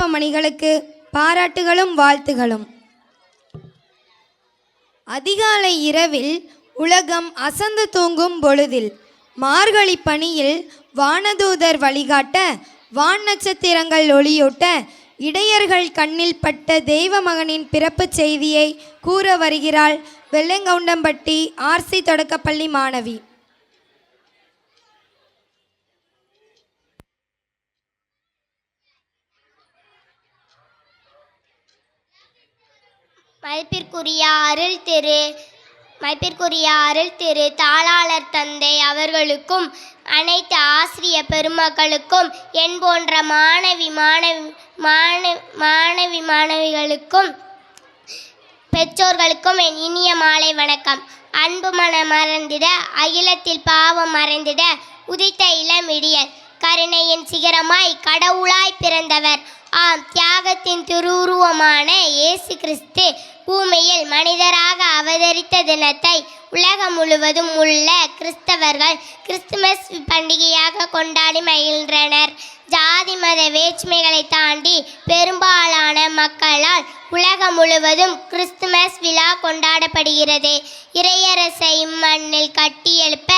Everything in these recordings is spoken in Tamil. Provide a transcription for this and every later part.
கிறிஸ்தவ மணிகளுக்கு பாராட்டுகளும் வாழ்த்துகளும். அதிகாலை இரவில் உலகம் அசந்து தூங்கும் பொழுதில் மார்கழி பணியில் வானதூதர் வழிகாட்ட வான் நட்சத்திரங்கள் ஒளியூட்ட இடையர்கள் கண்ணில் பட்ட தெய்வ மகனின் பிறப்புச் செய்தியை கூற வருகிறாள் வெள்ளங்கவுண்டம்பட்டி ஆர்சி தொடக்கப்பள்ளி மாணவி. மதிப்பிற்குரிய அருள் திரு மதிப்பிற்குரிய அருள் திரு தாளாளர் தந்தை அவர்களுக்கும் அனைத்து ஆசிரிய பெருமக்களுக்கும் என் போன்ற மாணவி மாணவி மாணவி மாணவி மாணவிகளுக்கும் பெற்றோர்களுக்கும் என் இனிய மாலை வணக்கம். அன்பு மனம் மறந்திட அகிலத்தில் பாவம் மறைந்திட உதித்த இளம் இடியன். கருணையின் சிகரமாய் கடவுளாய் பிறந்தவர். ஆம் தியாகத்தின் திருவுருவமான இயேசு கிறிஸ்து பூமியில் மனிதராக அவதரித்த தினத்தை உலகம் முழுவதும் உள்ள கிறிஸ்தவர்கள் கிறிஸ்துமஸ் பண்டிகையாக கொண்டாடி மகிழ்கின்றனர் ஜாதி மத வேற்றுமைகளை தாண்டி பெரும்பாலான மக்களால் உலகம் முழுவதும் கிறிஸ்துமஸ் விழா கொண்டாடப்படுகிறது. இறையரசை இம்மண்ணில் கட்டியெழுப்ப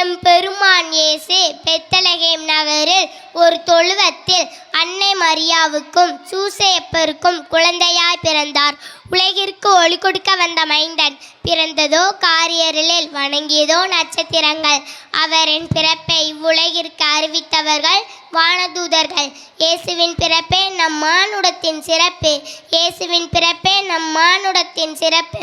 எம் பெருமான் இயேசு பெத்தலகேம் நகரில் ஒரு தொழுவத்தில் அன்னை மரியாவுக்கும் சூசையப்பருக்கும் குழந்தையாய் பிறந்தார். உலகிற்கு ஒளி கொடுக்க வந்த மைந்தன் பிறந்ததோ காரியரில் வணங்கியதோ நட்சத்திரங்கள். அவரின் பிறப்பை இவ்வுலகிற்கு அறிவித்தவர்கள் வானதூதர்கள். இயேசுவின் பிறப்பே நம் மானுடத்தின் சிறப்பு. இயேசுவின் பிறப்பே நம் மானுடத்தின் சிறப்பு.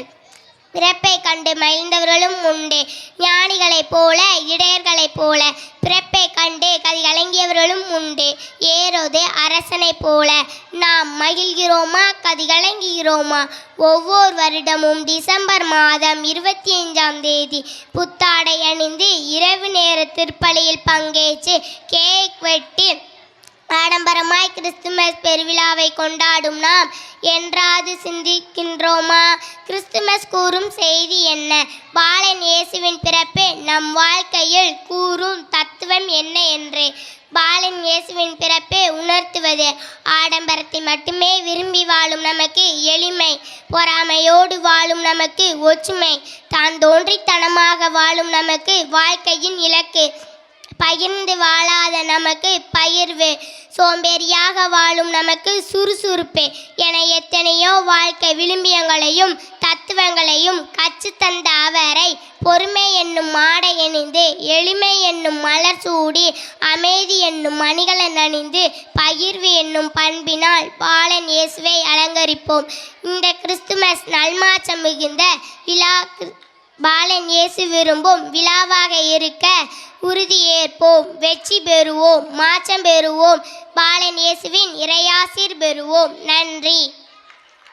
பிறப்பை கண்டு மகிழ்ந்தவர்களும் உண்டு. ஞானிகளைப் போல இடையர்களைப் போல பிறப்பை கண்டு கதி கலங்கியவர்களும் உண்டு. ஏறோது அரசனைப் போல நாம் மகிழ்கிறோமா கதி கலங்குகிறோமா? ஒவ்வொரு வருடமும் டிசம்பர் மாதம் இருபத்தி அஞ்சாம் தேதி புத்தாடை அணிந்து இரவு நேர திருப்பலியில் பங்கேற்று கேக் வெட்டி ஆடம்பரமாய் கிறிஸ்துமஸ் பெருவிழாவை கொண்டாடும் நாம் என்றாது சிந்திக்கின்றோமா? கிறிஸ்துமஸ் கூறும் செய்தி என்ன? பாலன் இயேசுவின் பிறப்பு நம் வாழ்க்கையில் கூறும் தத்துவம் என்ன என்று? பாலன் இயேசுவின் பிறப்பை உணர்த்துவது ஆடம்பரத்தை மட்டுமே விரும்பி வாழும் நமக்கு எளிமை பொறாமையோடு வாழும் நமக்கு ஒற்றுமை தான் தோன்றித்தனமாக வாழும் நமக்கு வாழ்க்கையின் இலக்கு. பகிர்ந்து வாழாத நமக்கு பகிர்வு சோம்பேறியாக வாழும் நமக்கு சுறுசுறுப்பு. என எத்தனையோ வாழ்க்கை விளிம்பியங்களையும் தத்துவங்களையும் கற்று தந்த அவரை பொறுமை என்னும் மாடை அணிந்து எளிமை என்னும் மலர் சூடி அமைதி என்னும் மணிகளன் அணிந்து பகிர்வு என்னும் பண்பினால் பாலன் இயேசுவை அலங்கரிப்போம். இந்த கிறிஸ்துமஸ் நல்மாற்றம் மிகுந்த விழா பாலன் இயேசு விரும்பும் விழாவாக இருக்க உறுதியேற்போம் வெற்றி பெறுவோம் மாற்றம் பெறுவோம். பாலன் இயேசுவின் இறையாசிர் பெறுவோம். நன்றி.